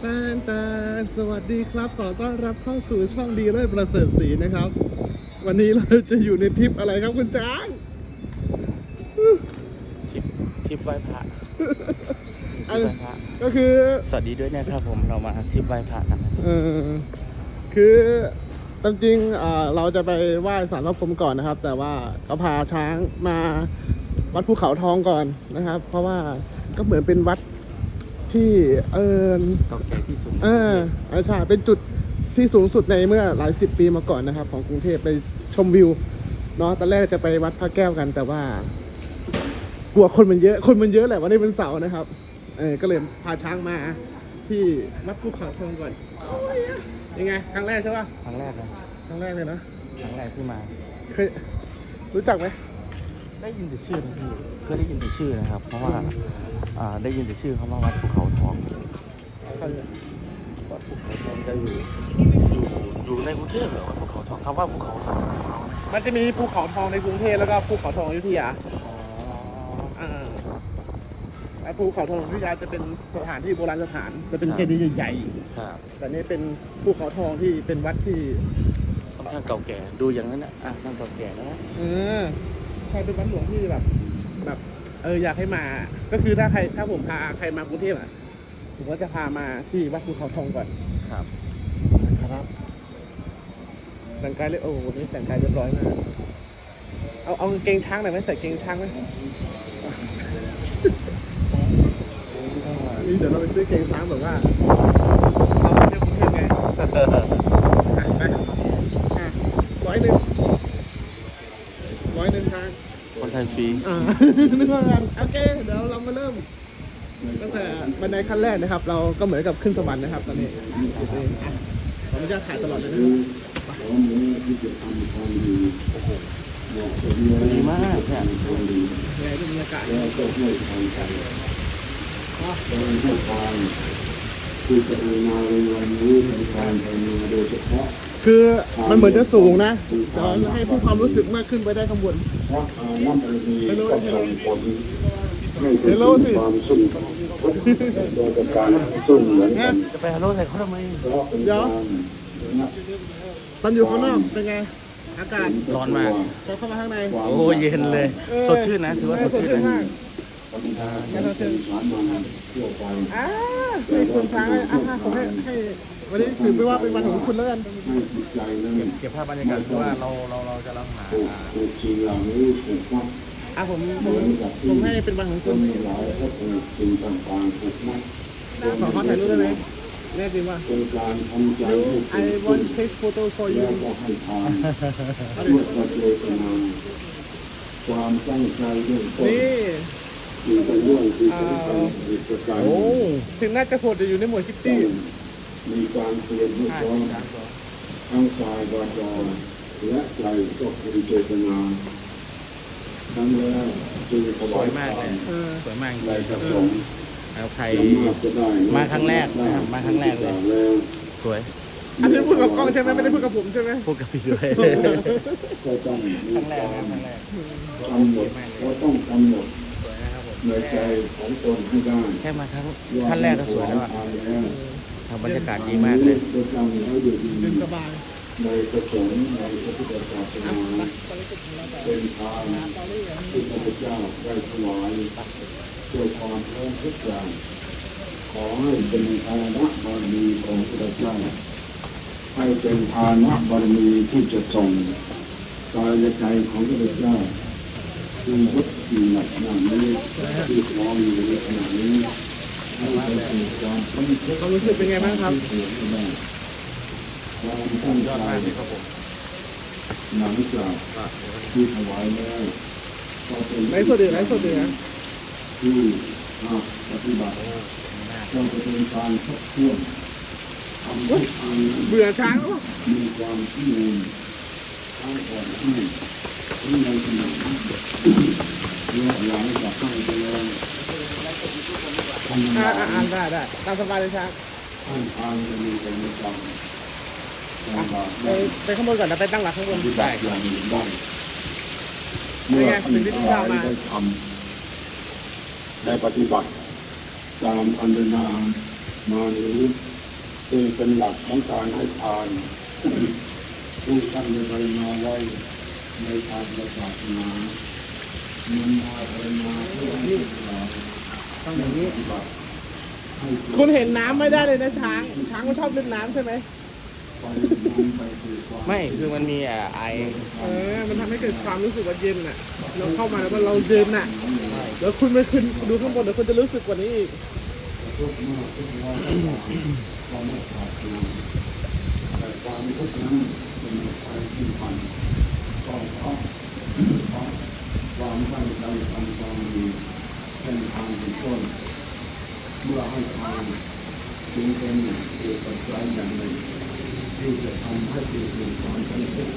แตนแตนสวัสดีครับ ขอต้อนรับเข้าสู่ช่องดีเลิศประเสริฐศรีนะครับ วันนี้เราจะอยู่ในทริปอะไรครับคุณจ้างทริปทริปไหว้พระทริปไหว้พระก็คือ สวัสดีด้วยนะครับผมเรามาทริปไหว้พระกันนะเออคือตามจริงเอ่อเราจะไปไหว้สารพระพรหมก่อนนะครับ แต่ว่าเขาพาช้างมาวัดภูเขาทองก่อนนะครับ เพราะว่าก็เหมือนเป็นวัด ที่เออเก่าแก่ที่สุดเอออ่าใช่เป็นจุดที่สูงสุดในเมื่อหลายสิบปีมาก่อนนะครับ ของกรุงเทพไปชมวิวเนาะตอนแรกจะไปวัดพระแก้วกัน แต่ว่า กลัวคนมันเยอะ คนมันเยอะแหละวันนี้เป็นเสาร์นะครับ เออก็เลยพาช้างมา ที่วัดภูเขาทองก่อนยังไงครั้งแรกใช่ปะครั้งแรกเลยครั้งแรกเลยนะครั้งแรกที่มาเคยรู้จักไหม ได้ยินแต่ชื่อนะพี่เคยได้ยินแต่ชื่อนะครับ เพราะว่าอ่าได้ยินแต่ชื่อเขามาวัดภูเขาทองวัดภูเขาทองจะอยู่อยู่อยู่ในกรุงเทพเหรอวัดภูเขาทองคำว่าภูเขาทองมันจะมีภูเขาทองในกรุงเทพแล้วก็ภูเขาทองอยุธยาอ๋ออ่าแล้วภูเขาทองอยุธยาจะเป็นสถานที่โบราณสถานจะเป็นเจดีย์ใหญ่ๆครับแต่นี่เป็นภูเขาทองที่เป็นวัดที่ค่อนข้างเก่าแก่ดูอย่างนั้นนะอะนั่งเก่าแก่แล้วนะ เออ ใช่เป็นวัดหลวงที่แบบ แบบ เอออยากให้มา ก็คือถ้าใครถ้าผมพาใครมากรุงเทพอะผมก็จะพามาที่วัดภูเขาทองก่อนครับนะครับแต่งกายเลยโอ้โหวันนี่แต่งกายเรียบร้อยมากเอาเอากางเกงช้างหน่อยไหมใส่กางเกงช้างไหมนี่เดี๋ยวเราไปซื้อกางเกงช้างแบบว่าเอาไปเที่ยวกรุงเทพไง ไปอะร้อยหนึ่งร้อยหนึ่งทาง ค นไทยฟรีอ่า นึกว่ากันโอเค เดี๋ยวเรามาเริ่มตั้งแต่บันไดขั้นแรกนะครับ เราก็เหมือนกับขึ้นสวรรค์นะครับ ตอนนี้อะขออนุญาตถ่ายตลอดเลยนะครับดีมากเนี่ยยังไงก็บรรยากาศคือจะมาในวันนี้เป็นการไปมาโดยเฉพาะ คือมันเหมือนจะสูงนะแต่ว่าให้ผู้ความรู้สึกมากขึ้นไปได้ข้างบนเพราะทางน้ำมันมีก็ส่งผลให้ถึงความสุขโดยการสุ่มเหมือนกันจะไปฮัลโหลใส่เขาทำไมเพราะเป็นการตอนอยู่ข้างนอกเป็นไงอากาศร้อนมากพอเข้ามาข้างในโอ้เย็นเลย สดชื่นนะถือว่าสดชื่นสดชื่นนะมากการทำเป็นสารมันเที่ยวไปอ่าสี่คนช้างเลยอะผมให้ให้ วันนี้ถือไปว่าเป็นวันของคุณแล้วกันให้จิตใจนั้นเก็บภาพบรรยากาศคือว่าเราเราเราจะรับหาถูกถูกสิ่งเหล่านี้ถูกมัดอะผมผมผมให้เป็นวันของจคุณนหลายก็ถูกสิ่งต่างๆถูกมัดขอขอถ่ายรูปได้ไหมแน่จริงว่าเป็นการทำใจให้ I want to take photo for แล้ you วก็ให้ทานด้วยพระเจตนาความตั้งใจเรื่องต้นนี่คือเป็นเรื่องที่สำคัญอีกประการหโอ้นึ่งถึงน่าจะโหดจะอยู่ในหมวดซิต้อตี้ งมีการเตรียมให้พร้อมทั้งกายวาจาและใจก็คือเจตนาทั้งแล้วจึงถสวาวยยมากเลยเออสวยมากจในริงกระสงฆ์แล้วใครสามารถจะได้มาครั้งแรกนะครับมาครั้งแรกเลยแล้วสวยอันนี้พูดกับกล้องใช่ไหมไม่ได้พูดกับผมใช่ไหมพูดกับพี่ด้วยก็ต้องมีครั้งแรกควานะมครั้งแรกกำหนดก็ต้องกำหนดสวยนะครับผมในใจของตนให้ได้แค่มาครั้งขั้นแรกก็สวยแล้วอะ ทานแล้วทำบรรยากาศดีมากเลยจะจำแล้วอยู่ดีเดินสบายในประสงค์ในพระพุทธศาสนาเป็นทางที่พระพุทธเจ้าได้ถวายด้วยความพร้อมทุกอย่างขอให้เป็นทานะบารมีของพระพุทธเจ้าให้เป็นทานะบารมีที่จะส่งกายและใจของพระพุทธเจ้าที่ยึดอยู่หนักหนานี้ที่คล้องอยู่ในขณะนี้ให้เป็น ความพ้นทุกข์ความรู้สึกเป็นไงบ้างครับความตั้งใจหลังจากที่ถวายแล้วก็เป็นไลฟ์สดดีไลฟ์สดดีนะที่อ่าปฏิบัติก็จะเป็นการทบทวนทำให้ทางนั้นเบื่อช้างแล้วมีความที่มูลทั้งอ่อนให้ที่ในขณะนี้และหลังจากตั้งไป แล้วทำอ่างานอ่าอ่าได้ได้ตามสบายเลยช้างท่านทางจะมีเป็นประจำการบาไปได้ไปข้างบนก่อนนะไปตั้งหลักข้างบนปฏิบัติอย่างอื่นได้เป็นไงเป็นวิธีการมาได้ทำได้ปฏิบัติ ตามอันเดนามานี้จึงเป็นหลักของการให้ทานผู้ท่านได้ไปมาไว้ในทางประศาสนามันมาไปมาเพื่อให้เรา ต้องอย่างนี้ปฏิบัติให้คุณเห็นน้ำไม่ได้เลยนะช้าง ช้างมันชอบเล่นน้ำใช่ไหมไปนั้นไปสู่ความไม่คือมันมีอะไอเออ มันทำให้เกิดความรู้สึกว่าเย็นอะ เราเข้ามาแล้วมันเราเย็นอะแล้วคุณไม่ขึ้นดูข้างบนเดี๋ยวคุณจะรู้สึกกว่านี้อีกทุกข์มากทุกข์น้อยความ ท่าดทุนแต่ความทุกข์นั้นเป็นทาะเพราะความตั้งเป็นเป็นต้นเมื่อให้ทานจึงเป็นเหตุปัจจัยอย่างหนึ่งที่จะทำให้เกิดความสำเร็จ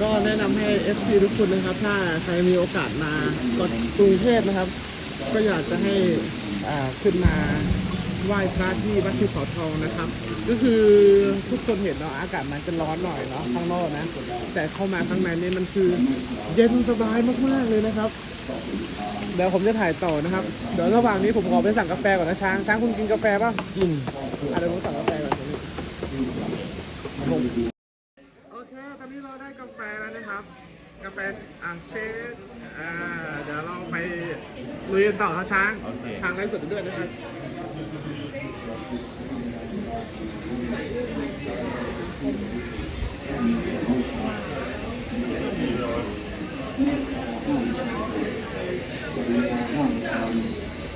ก็แนะนำให้ FC ทุกคนนะครับ ถ้าใครมีโอกาสมาก็กรุงเทพนะครับ ก็อยากจะให้อ่าขึ้นมาไหว้พระที่วัดภูเขาทองนะครับ ก็คือทุกคนเห็นเนาะอากาศมันจะร้อนหน่อยเนาะข้างนอกนะ แต่เข้ามาข้างในนี่มันคือเย็นสบายมากๆเลยนะครับ เดี๋ยวผมจะถ่ายต่อนะครับ เดี๋ยวระหว่างนี้ผมขอไปสั่งกาแฟก่อนนะช้าง ช้างคุณกินกาแฟป่ะ กินอะเดี๋ยวผมสั่งกาแฟก่อนตรงนี้โอเค ตอนนี้เราได้กาแฟแล้วนะครับ กาแฟอ่าเชฟอ่า เดี๋ยวเราไปลุยกันต่อครับช้างโอเคทางไลฟ์สดด้วยนะครับ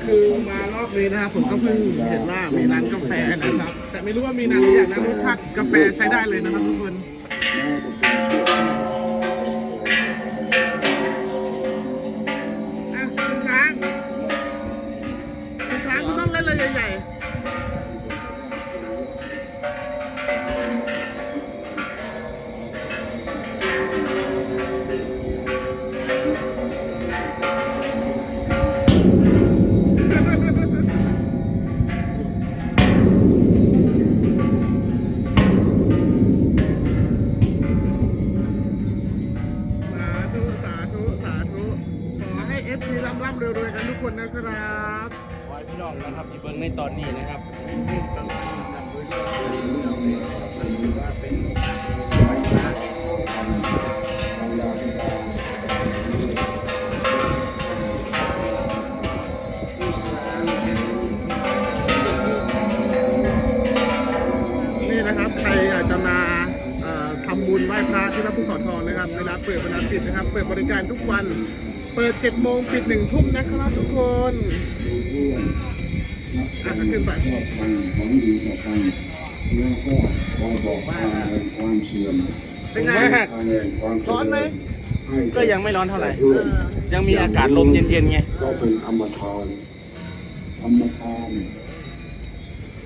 คือมารอบนี้นะครับผมก็เพิ่งเห็นว่ามีร้านกาแฟนะครับ แต่ไม่รู้ว่ามีนานหรือยังนะรสชาติกาแฟใช้ได้เลยนะครับทุกคน ร่ำร่ำรวยๆกันทุกคนนะครับไว้พี่น้องนะครับที่เบิ้งในตอนนี้นะครับว่าเป็นนี่นะครับใครอยากจะมาเอ่อทำบุญไหว้พระที่วัดภูเขาทองนะครับเวลาเปิดเวลาปิดนะครับ เปิดบริการทุกวัน เปิด7โมงปิด1ทุ่มนะครับทุกคนอะขึ้นไปชอบทางของดีต่อกันแล้วก็คอยบอกทางแห่งความเสื่อมเป็นไงมากทางแห่งความเจร้อนไหมให้ก็ยังไม่ร้อนเท่าไหร่เพื่อนยังมีอากาศลมเย็นๆไง ก็เป็นธรรมทานธรรมทาน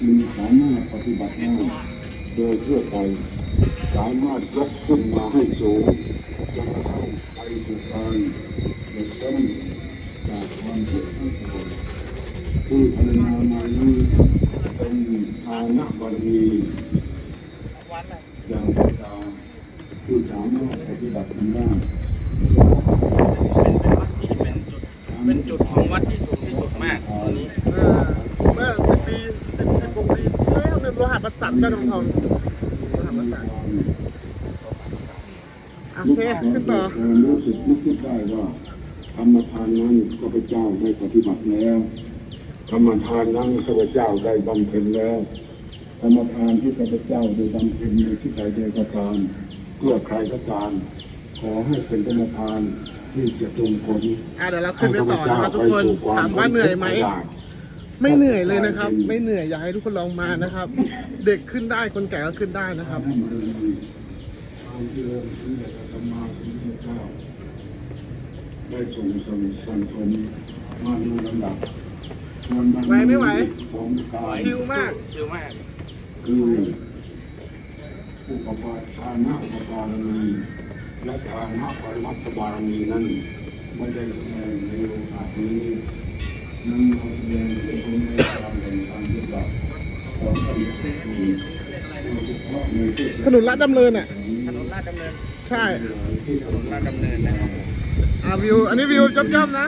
มีสามารถปฏิบัติได้โดยทั่วไปสามารถยกขึ้นมาให้สูงจนกระทั่งไปสู่การ เด็นจากความเจ็บทั้งปวงที่พรรณนามานี้เป็นทานะบารมีอย่างพระเจ้าที่สามารถปฏิบัติได้เป็นจุดของวัดที่สูงที่สุดมากตอนนี้เออเมื่อสิบปีสิบสิบกว่าปีที่แล้วเนี่ยโลหะประสานเจ้าทองทองโลหะประสานโอเคขึ้นต่อรู้สึกนึกคิดได้ว่าธรรมทานนั้นข้าพ เจ้าได้ปฏิบัติแล้วธรรมทานนั้นข้าพเจ้าได้บำเพ็ญแล้วธรรมทานที่ข้าพเจ้าได้บำเพ็ญในที่ใดใดก็ตามเพื่อใครก็ตามขอให้เป็นธรรมทานที่จะจงผลอะเดี๋ยวเราขึ้นไปต่อนะครับทุกคนถามว่าเหนื่อยไหมไม่เหนื่อยเลยนะครับ ไม่เหนื่อยอยากให้ทุกคนลองมานะครับ เด็กขึ้นได้คนแก่ก็ขึ้นได้นะครับ ให้มันดีความที่เริ่มขึ้นจากธรรมะของพระเจ้าได้ส่งสั่งสั่งสมมาดูลำดับส่วนบางไหวไม่ไหว ของกายชิลมาก ชิลมาก คืออุปปาทานะอุปปารมีและทานะปรมัตถบารมีนั้นไม่ได้แสดงในโอกาสนี้นั้นเราแสดงเป็นคุณในการแห่งการปฏิบัติของท่านผู้มีโดยเฉพาะในเทศถนนลาดดำเนินอะถนนลาดดำเนิน ใช่ที่ถนนลาดดำเนินนะครับผม อ่าวิว อันนี้วิวย่อมๆนะ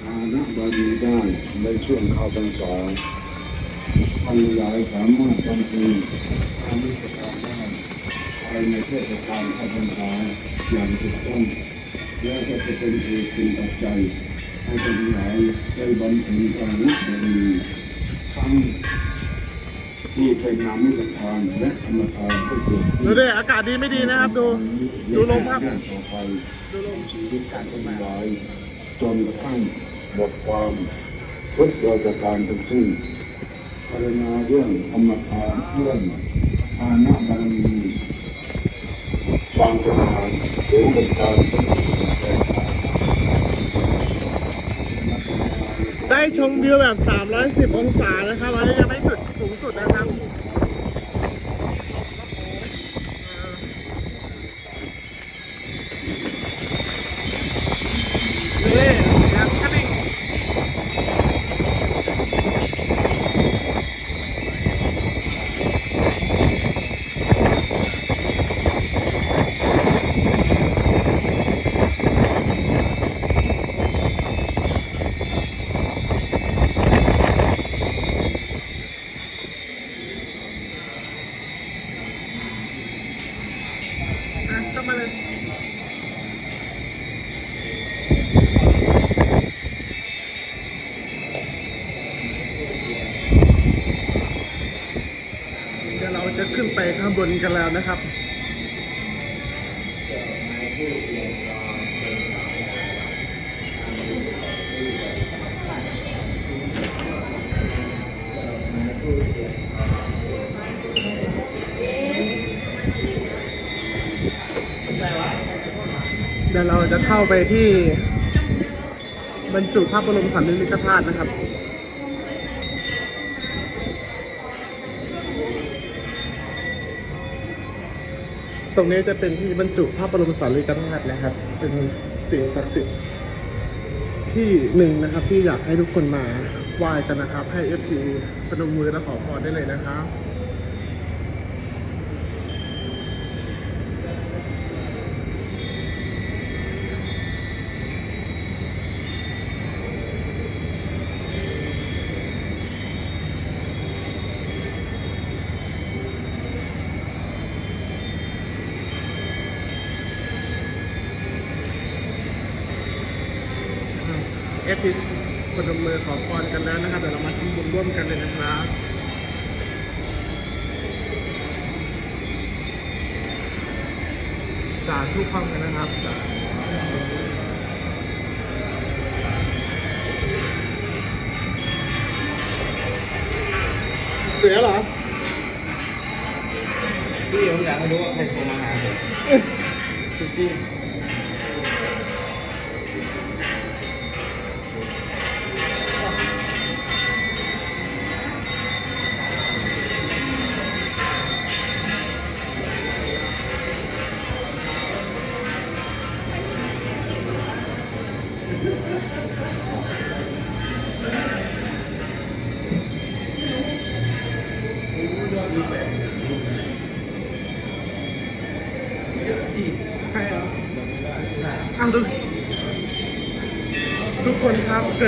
ทานะบารีได้ในช่วงเข้าพรรษาทางหลายสามารถทำคือทำให้ประกาศได้ภายในเทศกาลพระบรรพาอย่างถูกต้องและก็จะเป็นเหตุเป็นปัจจัยให้ท่านหลายได้บำเพ็ญการรุกบารมีทั้ง ที่เป็นนามิสทานและธรรมทานให้เกิดขึ้นดูดิอากาศดีไม่ดีนะครับ ดู ดูลมครับต่อไปดูลมชีวิตการเป็นไว้จนกระทั่งหมดความทุกข์ราชการทั้งสิ้นพารณาเรื่องธรรมทานเรื่องทานะบารมีบางประการหรือเป็นการแต่งได้ชมวิวแบบ 310 องศานะครับอันนี้ยังไม่สุด สูงสุดนะครับเฮ้ เข้าไปที่บรรจุพระบรมสารีริกธาตุนะครับตรงนี้จะเป็นที่บรรจุพระบรมสารีริกธาตุนะครับ เป็นสิ่งศักดิ์สิทธิ์ที่หนึ่งนะครับที่อยากให้ทุกคนมาไหว้กันนะครับ ให้เอฟซีพนมมือและขอพรได้เลยนะครับ เสียเหรอ พี่ผมอยากให้รู้ว่าใครโทรมาหาผมจริง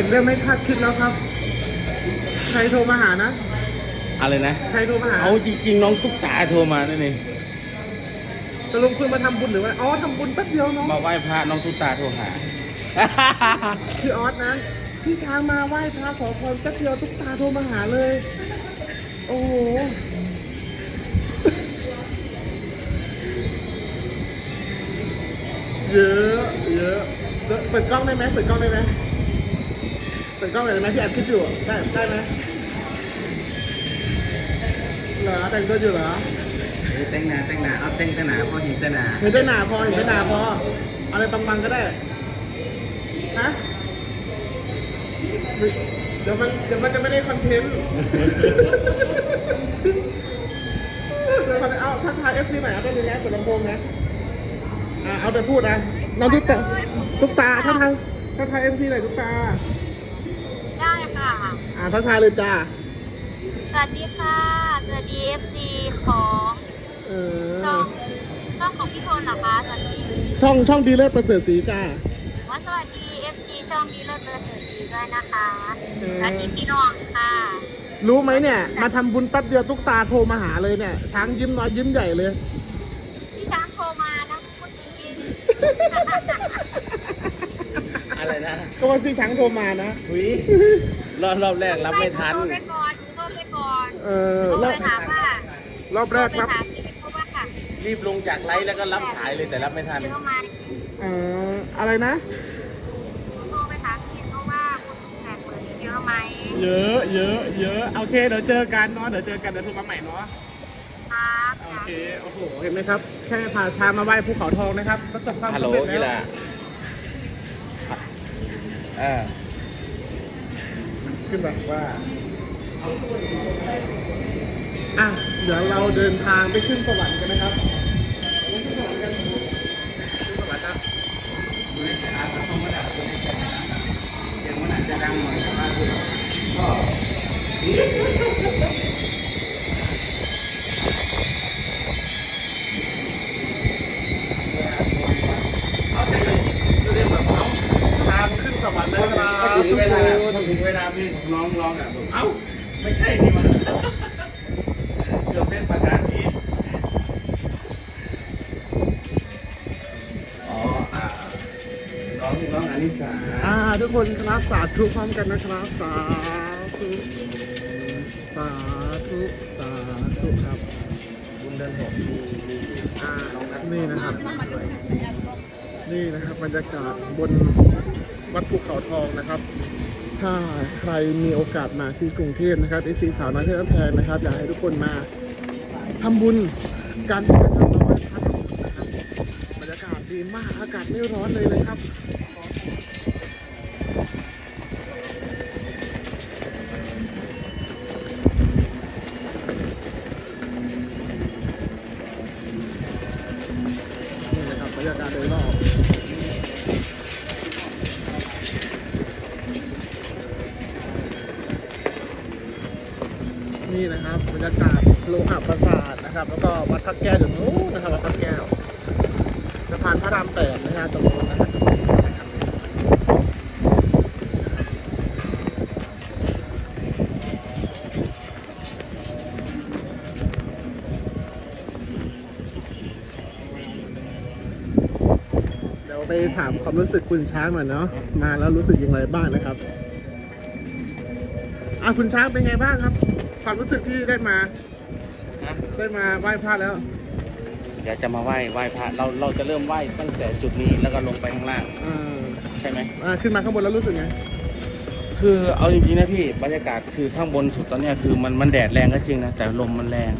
เกิดเรื่องไม่คาดคิดแล้วครับ ใครโทรมาหานะๆอะไรนะ ใครโทรมาหาเอาจริงๆน้องตุ๊กตาโทรมานั่นเองตกลงคุณมาทำบุญหรือว่า อ๋อทำบุญแป๊บเดียวเนาะมาไหว้พระน้องตุ๊กตาโทรหา พี่ออสนะ พี่ช้างมาไหว้พระขอพรแป๊บเดียวตุ๊กตาโทรมาหาเลย โอ้โห เยอะ เยอะเปิดกล้องได้ไหมเปิดกล้องได้ไหม เปิดกล้องได้ไหมที่แอบคิดอยู่อะได้ได้ไหมเหรอแต่งตัวอยู่เหรอแต่งหน้าแต่งหน้าเอาแต่งแต่หน้าพอเห็นแต่หน้าเห็นได้หนาพอเห็นได้หนาพอเอะไรบางๆก็ได้ฮะเดี๋ยวมันเดี๋ยวมันจะไม่ได้คอนเทนต์เดี๋ยวมันเอาทักทายเอฟซีหน่อยเอาตัวนี้นะเปิดลำโพงนะอะเอาแต่พูดนะน้องตุ๊กตาตุ๊กตาทักทายทักทายเอฟซีหน่อยตุ๊กตาได้ค่ะ อ่าทักทายเลยจ้า สวัสดีค่ะ สวัสดีเอฟซีของเอช่อองช่องของพี่ทนเหรอคะสวัสดีช่องช่องดีเลิศประเสริฐศรีจ้า ว่าสวัสดีเอฟซีช่องดีเลิศเบอร์เสริฐดีด้วยนะคะเออ สวัสดีพี่น้องค่ะรู้ไหมเนี่ย มาทำบุญแป๊บเดียวตุ๊กตาโทรมาหาเลยเนี่ยช้างยิ้มน้อยยิ้มใหญ่เลย พี่ช้างโทรมานะพูดจริงอะไรนะ ก็ว่าพี่ช้างโทรมานะ หุย รอบรอบแรกรับไม่ทันโทรไปก่อนโทรไปก่อนเออโทรรอไปบถามว่ารอบแรกโทรับ ไปถามพี่เพราะว่าค่ะรีบลงจากไลฟ์แล้วก็รับสายเลยแต่รับไม่ทัน เดี๋ยวมาเอ่ออะไรนะ โทรไปถามพี่เพราะว่าคุณแขกเปิดเยอะไหมเยอะเยอะเยอะโอเคเดี๋ยวเจอกันเนาะเดี๋ยวเจอกันเดี๋ยวโทรมาใหม่เนาะครับโอเคโอ้โหเห็นไหมครับ แค่พาช้างมาไหว้ภูเขาทองนะครับประสบความฮัลโหลสำเร็จนี่แล้ล่ะวเออ ขึ้นแบบว่าอะเดี๋ยวเราเดินทางไปขึ้นสวรรค์กันนะครับขึ้นสวรรค์กันขึ้นสวรรค์นะทางขึ้นสวรรค์นะครับพอถึงเวลาถึงเวลาพี่ของน้องร้องอะผมเอ้าไม่ใช่นี่มันเกือบเป็นประธานนี้อ๋ออ่าร้องร้องอนิสาอ่าทุกคนครับสาธุพร้อมกันนะครับสาธุสาธุสาธุครับบุญเดือนหกมีมีอ่านี่นะครับ นี่นะครับบรรยากาศบน วัดภูเขาทองนะครับ ถ้าใครมีโอกาสมาที่กรุงเทพนะครับไอซีสาวน้อยเทพแพงนะครับอยากให้ทุกคนมาทำบุญกันนะครับมาไหว้พระนะครับบรรยากาศดีมากอากาศไม่ร้อนเลยนะครับ แล้วก็วัดพระแก้วอยู่นู้นนะครับวัดพระแก้วสะพานพระรามแปดนะครับตรงนู้นนะครับเดี๋ยวไปถามความรู้สึกคุณช้างหน่อยเนาะมาแล้วรู้สึกย่างไรบ้างนะครับอะคุณช้างเป็นไงบ้างครับ ความรู้สึกที่ได้มา ได้มาไหว้พระแล้ว เดี๋ยวจะมาไหว้ไหว้พระเราเราจะเริ่มไหว้ตั้งแต่จุดนี้แล้วก็ลงไปข้างล่างอ่าใช่ไหมอ่าขึ้นมาข้างบนแล้วรู้สึกไงคือเอาจริงๆนะพี่บรรยากาศคือข้างบนสุดตอนเนี้ยคือมันมันแดดแรงก็จริงนะแต่ลมมันแรง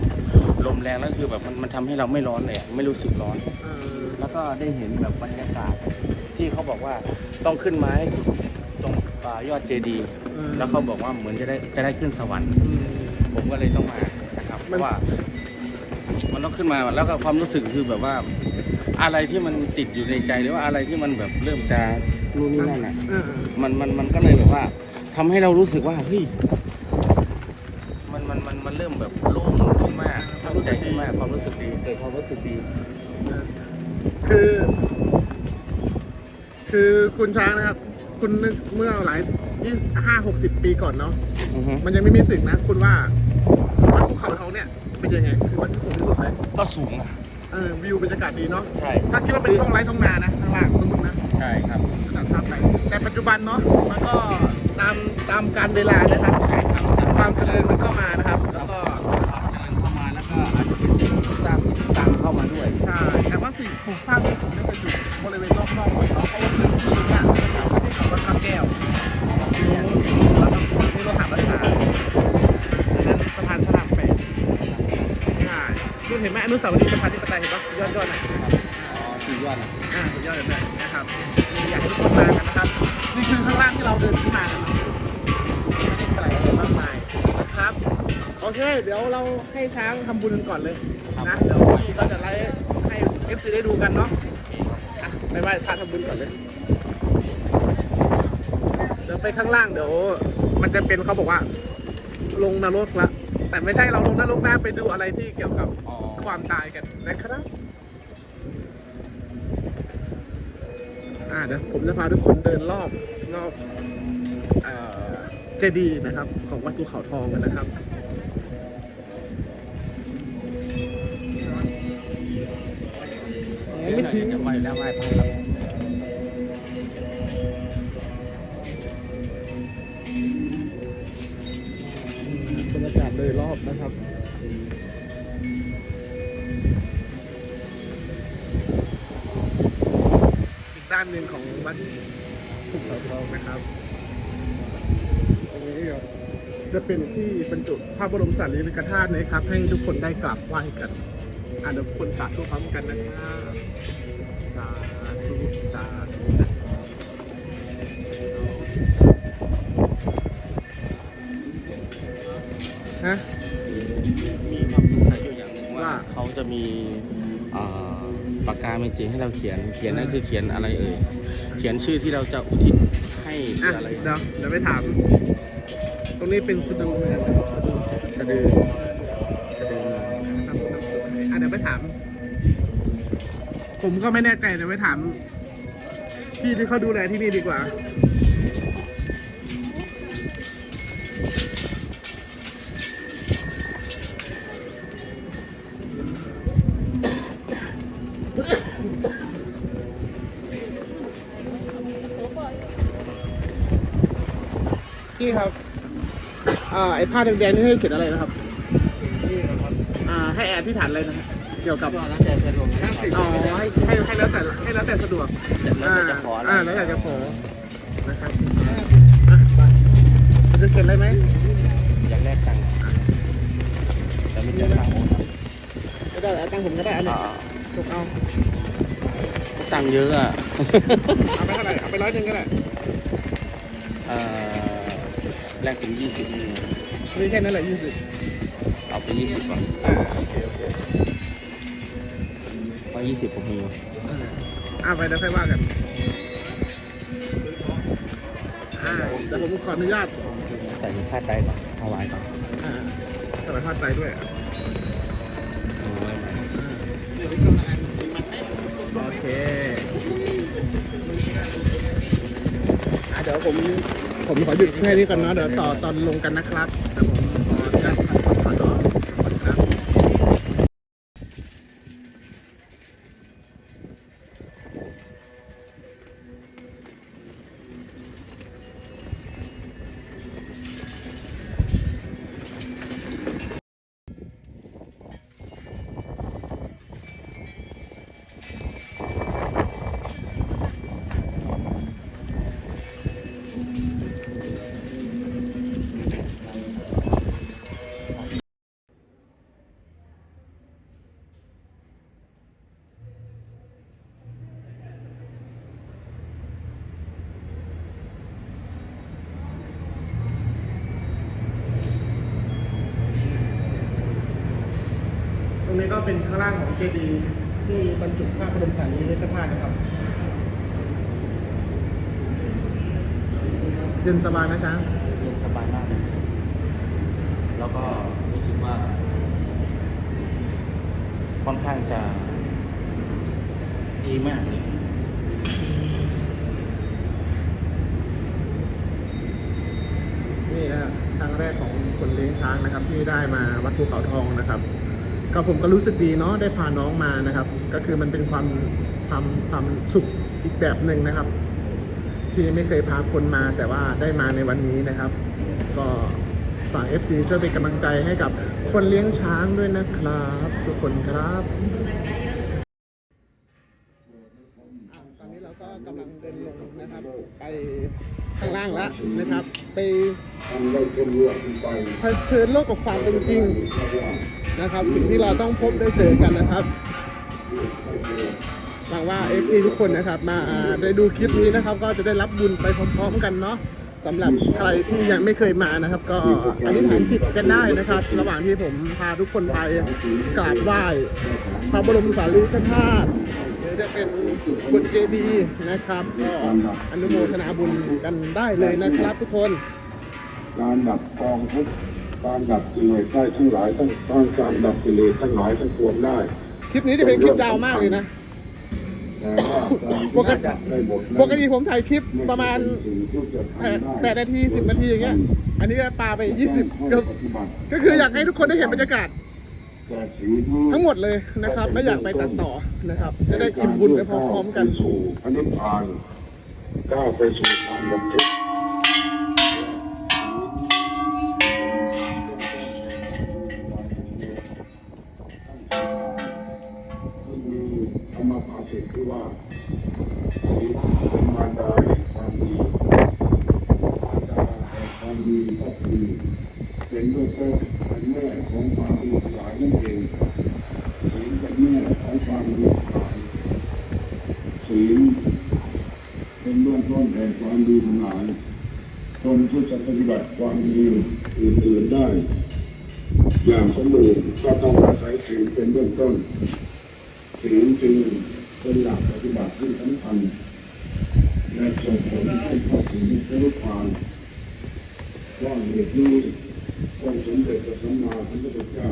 ลมแรงแล้วคือแบบมันมันทำให้เราไม่ร้อนเลยอะไม่รู้สึกร้อน อ่าแล้วก็ได้เห็นแบบบรรยากาศที่เขาบอกว่าต้องขึ้นมาให้สุดตรงอ่ายอดเจดีย์อืมแล้วเขาบอกว่าเหมือนจะได้จะได้ขึ้นสวรรค์ อืม ผมก็เลยต้องมานะครับเพมัน ราะว่า มันต้องขึ้นมาแล้วก็ความรู้สึกคือแบบว่า อะไรที่มันติดอยู่ในใจหรือว่าอะไรที่มันแบบเริ่มจะนู่นนี่นั่นอะอ่ามันมันมันก็เลยแบบว่าทำให้เรารู้สึกว่าเฮ้ยมันมันมันมันเริ่มแบบโล่งขึ้นมากเข้าใจขึ้นมากความรู้สึกดีเกิดความรู้สึกดี คือ คือคุณช้างนะครับ คุณนึกเมื่อหลายยี่ห้าหกสิบปีก่อนเนาะอือฮึมันยังไม่มีตึกนะ คุณว่าวัดภูเขาทองเนี่ย เป็นยังไงคือวัดที่สูงที่สุดไหมก็สูงอะเออวิวบรรยากาศดีเนาะใช่ ถ้าคิดว่าเป็นท้องไร่ท้องนานะข้างล่างสมมตินะใช่ครับขนาดภาพไปแต่ปัจจุบันเนาะมันก็ตามตามการเวลานะครับใช่ครับความเจริญมันเข้ามานะครับแล้วก็เข้ามาแล้วก็อาจจะเป็นสิ่งที่สร้างตามเข้ามาด้วยใช่แต่ว่าสิ่งปลูกสร้างที่ผมเนี่ยจะอยู่บริเวณรอบๆไว้เนาะเพราะว่าพื้นที่เนี่ยเป็นที่ของวัดพระแก้ว ช่คุณเห็นไหมอนุสาวรีย์สะพานที่ปไตยเห็นปะยอดยอดๆหน่อยอ๋อสี่ยอดนะอ่าสุดยอดเลยนะครับอยากให้ทุกคนมากันนะครับนี่คือข้างล่างที่เราเดินขึ้นมากันนะไม่ได้ไกลอะไรมากมายนะครับโอเค เดี๋ยวเราให้ช้างทำบุญกันก่อนเลยนะเดี๋ยวพี่ก็จะไลฟ์ให้ FC ได้ดูกันเนาะอะไปไหว้พระทำบุญก่อนเลย เดี๋ยวไปข้างล่างเดี๋ยวมันจะเป็นเขาบอกว่า ลงนรกละแต่ไม่ใช่เราลงนรกนะไปดูอะไรที่เกี่ยวกับ อ๋อ ความตายกันนะครับอ่าเดี๋ยวผมจะพาทุกคนเดินรอบรอบเอ่อเจดีย์นะครับ ของวัดภูเขาทองกันนะครับไม่ถึงจะไหวแล้วไหวไปครับบรรยากาศโดยรอบนะครับานหนึ่งของวัดภูเขาทองนะครับตรงนี้ก็จะเป็นที่บรรจุพระบรมสารีริกธาตุนะครับ ให้ทุกคนได้กราบไหว้กันอ่านทุกคนสาธุพร้อมกันนะครับสาธุสาธุฮะมีความสงสัยอยู่อย่างหนึ่งว่าเขาจะมีอ่อ ปากกาเมจิให้เราเขียน เขียนนั่นคือเขียนอะไรเอ่ย เขียนชื่อที่เราจะอุทิศให้คือะออะไร เดี๋ยวเดี๋ยวไปถาม ตรงนี้เป็นสะดูนะครับสะดูสะดือสะดือทำทำตัวให้อะเดี๋ยวไปถาม ผมก็ไม่แน่ใจเดี๋ยวไปถามพี่ที่เขาดูแลที่นี่ดีกว่า พี่ครับอ่าไอ้ผ้าแดงๆนี่ให้เขียนอะไรนะครับอ่า ให้แอดที่ฐานอะไรนะครับเกี่ยวกับ ก็แล้วแต่สะดวกนะครับอ๋อให้ให้ให้แล้วแต่ให้แล้วแต่สะดวก แล้วแต่จะขออะไรอ่าแล้วแต่จะขอนะครับอะไปมันจะเขียนอะไรไหมอยากแลกตังค์แต่ไม่เจอตังค์โอนครับก็ได้เอาตังค์ผมก็ได้อันนี้อ่าถูกเอาตังค์เยอะอะ เอาไปเท่าไหร่เอาไปร้อยหนึ่งก็ได้ เอ่อ แลกเป็นยี่สิบมีแค่นั้นแหละยี่สิบเอาไปยี่สิบก่อนเพราะยี่สิบผมมีอยู่อ่าไปเดี๋ยวค่อยว่ากันอ่าเดี๋ยวผมขออนุญาตใส่เป็นผ้าไตรก่อนถวายก่อนอ่าสมัยทอดใจด้วยเอาไว้ไหนโอเคอะเดี๋ยวผม ผมขอหยุดแค่นี้ก่อนนะเดี๋ยวต่อตอนลงกันนะครับ เป็นข้างล่างของเจดีย์ที่บรรจุพระบรมสารีริกธาตุนะครับเย็นสบายนะจ๊ะเย็นสบายมากเลยแล้วก็รู้สึกว่า ค่อนข้างจะดีมากเลยนี่นะฮะครั้งแรกของคนเลี้ยงช้างนะครับ ที่ได้มาวัดภูเขาทองนะครับ ก็ผมก็รู้สึกดีเนาะได้พาน้องมานะครับ ก็คือมันเป็นความความความสุขอีกแบบหนึ่งนะครับ ที่ไม่เคยพาคนมาแต่ว่าได้มาในวันนี้นะครับ ก็ฝาก FC ช่วยเป็นกำลังใจให้กับคนเลี้ยงช้างด้วยนะครับ ทุกคนครับอ่าตอนนี้เราก็กำลังเดินลงนะครับ ไปข้างล่างแล้วนะครับ ไปทำได้เป็นเรื่องไปเผชิญโลกกับความเป็นจริง นะครับ สิ่งที่เราต้องพบได้เจอกันนะครับหวังว่า FC ทุกคนนะครับมาได้ดูคลิปนี้นะครับ ก็จะได้รับบุญไปพร้อมๆกันเนาะสำหรับใครที่ยังไม่เคยมานะครับ ก็อธิษฐานจิตกันได้นะครับ ระหว่างที่ผมพาทุกคนไปกราบไหว้พระบรมสารีริกธาตุหรือจะเป็นบุญเจดีย์นะครับ ก็อนุโมทนาบุญกันได้เลยนะครับทุกคนการดับกองทุกข์ การดับกิเลสได้ทั้งหลายทั้งต้องการดับกิเลสทั้งหลายทั้งปวงได้ คลิปนี้จะเป็นคลิปยาวมากเลยนะ แต่ว่าการปกติได้หมดนั้นปกติผมถ่ายคลิปประมาณสิ่งที่จะทำแปดได้แปดนาทีสิบนาทีอย่างเงี้ย อันนี้ก็ปาไปยี่สิบก็ปฏิบัติก็คืออยากให้ทุกคนได้เห็นบรรยากาศแต่สิ่งที่ทั้งหมดเลยนะครับ ไม่อยากไปตัดต่อนะครับ จะได้อิ่มบุญไปพร้อมๆกันไปสู่อนิจจานก้าวไปสู่ความดับทุกข์าษิตที่ว่าศีลเป็นมารดาแห่งความดีมารดาแห่งความดีก็คือเป็นลูกโต้นเป็นแม่ของความดีทั้งหลายนั่นเอง ศีลเป็นแม่ของความดีทั้งหลายศีลเป็นเบื้องต้นแห่งความดีทั้งหลายคนที่จะปฏิบัติความดีอื่นๆได้ อย่างสมบูรณ์ก็ต้องอาศัยศีลเป็นเบื้องต้น ศีลจึงเป็นหลักปฏิบัติที่สำคัญและส่งผล ให้เข้าถึงพระนิพพานว่าเหตุนี้องค์สมเด็จพระสัมมาสัมพุทธเจ้า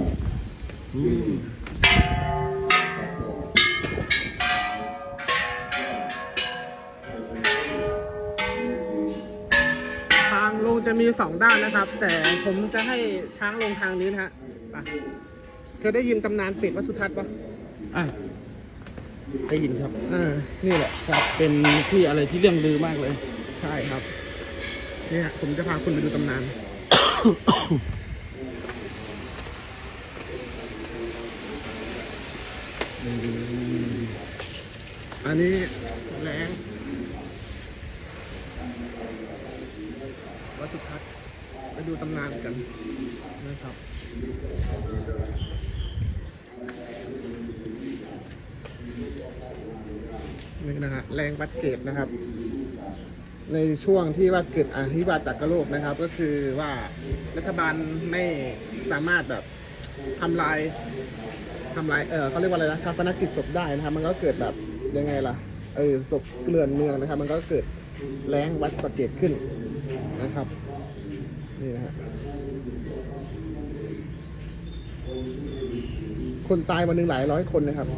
ทางลงจะมีสองด้านนะครับ แต่ผมจะให้ช้างลงทางนี้นะฮะไปเคยได้ยินตำนานเป็ดวัดสุทัศน์ปะอะได้ยินครับอ่านี่แหละครับ เป็นที่อะไรที่เรื่องลือมากเลยใช่ครับ เนี่ยผมจะพาคุณไปดูตำนาน อันนี้แรงวัดสุทัศน์ไปดูตำนานกันนะครับนี่นะฮะแรงวัดเกตนะครับ ในช่วงที่ว่าเกิดอภิบาตจากโลกนะครับ ก็คือว่ารัฐบาลไม่สามารถแบบทำลายทำลายเออเขาเรียกว่าอะไรนะชาปนกิจศพได้นะครับ มันก็เกิดแบบยังไงล่ะเออศพเกลื่อนเมืองนะครับ มันก็เกิดแรงวัดสะเก็ดขึ้นนะครับนี่นะฮะคนตายวันหนึ่งหลายร้อยคนนะครับ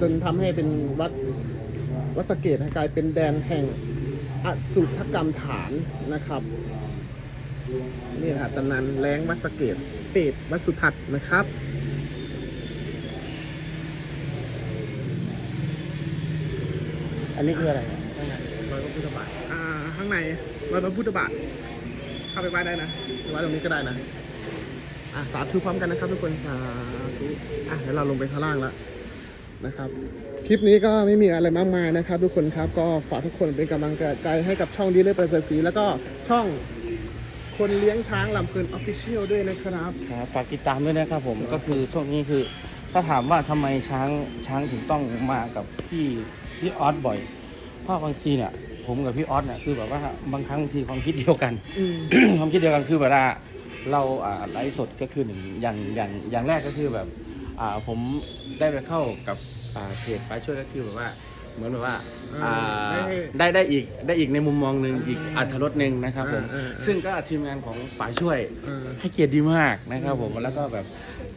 จนทำให้เป็นวัดวัดสะเกตกลายเป็นแดนแห่ง อสุภกรรมฐานนะครับ นี่นะฮะตำนานแรงวัดสะเกตเปรตวัดสุทัศน์นะครับอันนี้คืออะไรรอยพระพุทธบาทอ่า ข้างในรอยพระพุทธบาท เข้าไปไหว้ได้นะไหว้ตรงนี้ก็ได้นะ อะ สาธุพร้อมกันนะครับทุกคน สาธุ อะ เดี๋ยวเราลงไปข้างล่างแล้ว นะครับ คลิปนี้ก็ไม่มีอะไรมากมายนะครับ ทุกคนครับก็ฝากทุกคนเป็นกำลังใจให้กับช่องดีเลยประเสริฐศรีแล้วก็ช่องคนเลี้ยงช้างลำเพลินออฟฟิเชียลด้วยนะครับครับฝากติดตามด้วยนะครับผมก็คือช่วงนี้คือ ถ้าถามว่าทำไมช้างช้างถึงต้องมากับพี่พี่ออสบ่อยเพราะบางทีเนี่ย ผมกับพี่ออสเนี่ยคือแบบว่าบางครั้งบางทีความคิดเดียวกัน อืม ความคิดเดียวกันคือเวลาเราอ่าไลฟ์สดก็คือหนึ่งอย่างอย่างอย่างแรกก็คือแบบ อ่าผมได้ไปเข้ากับอ่าเพจไปช่วยก็คือแบบว่าเหมือนแบบว่าอ่าได้ได้ได้อีกได้อีกในมุมมองหนึ่งอีกอัธรสหนึ่งนะครับผมอ่าอ่าอ่าซึ่งก็ทีมงานของป๋าช่วย เออ ให้เกียรติดีมากนะครับผมแล้วก็แบบ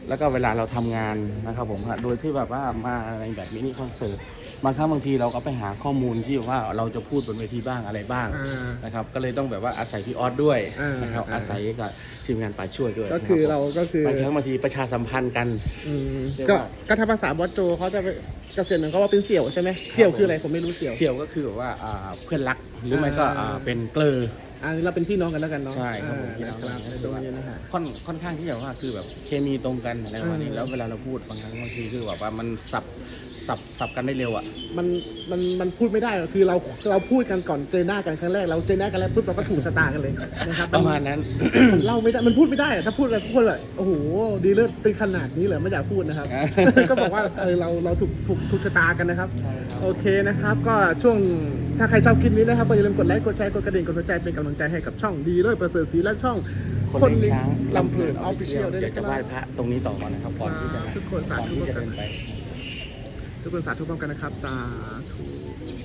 แล้วก็เวลาเราทำงานนะครับผมฮะโดยที่แบบว่ามาในแบบมินิคอนเสิร์ต บางครั้งบางทีเราก็ไปหาข้อมูลที่ว่าเราจะพูดบนเวทีบ้างอะไรบ้างอ่า นะครับ ก็เลยต้องแบบว่าอาศัยพี่ออสด้วยอ่านนะครับ อ่า อาศัยกับทีมงานป่าช่วยด้วยก็คือนะเราบก็คือผมบางครั้งบางทีประชาสัมพันธ์กัน อืมเรียกก็ว่า ก็ถ้าภาษาบอสโจเขาจะเกษียณเหมือนเขาว่าเป็นเสี่ยวใช่ไหมเสี่ยวคืออะไรผมไม่รู้เสี่ยว เสี่ยวก็คือแบบว่าอ่าเพื่อนรักหรือไม่ก็อ่า อ่าเป็นเกลอ อันนี้เราเป็นพี่น้องกันแล้วกันเนาะใช่ครับผมอ่าพี่น้องนะครับในตรงนี้นะฮะ ค่อนค่อนข้างที่จะว่าคือแบบเคมีตรงกันอะไรประมาณนี้อืมแล้วเวลาเราพูดบางครั้งบางทีคือแบบว่ามันสับ สับสับกันได้เร็วอะ มันมันมันพูดไม่ได้หรอกคือเราเราพูดกันก่อนเจอหน้ากันครั้งแรกเราเจอหน้ากันแล้วปุ๊บเราก็ถูกชะตากันเลยนะครับประมาณนั้น มันเล่าไม่ได้มันพูดไม่ได้อะถ้าพูดแบบพูดแบบโอ้โหดีเลิศเป็นขนาดนี้เหรอไม่อยากพูดนะครับ ก็บอกว่าเออเราเราถูกถูกถูกชะตากันนะครับ โอเคนะครับ ก็ช่วงถ้าใครชอบคลิปนี้นะครับก็อย่าลืมกดไลค์กดแชร์กดกระดิ่งกดหัวใจเป็นกำลังใจให้กับช่องดีเลยประเสริฐศรีและช่องคนเลี้ยงช้างลำเพลินออฟฟิเชียลด้วยเดี๋ยวนะคจะไหว้รับพระตรงนี้ต่อก่อนนะครับก่อนที่จะทุกคนสาธุก่อนที่จะเดินไป ทุกคนสาธุพร้อมกันนะครับ สาธุ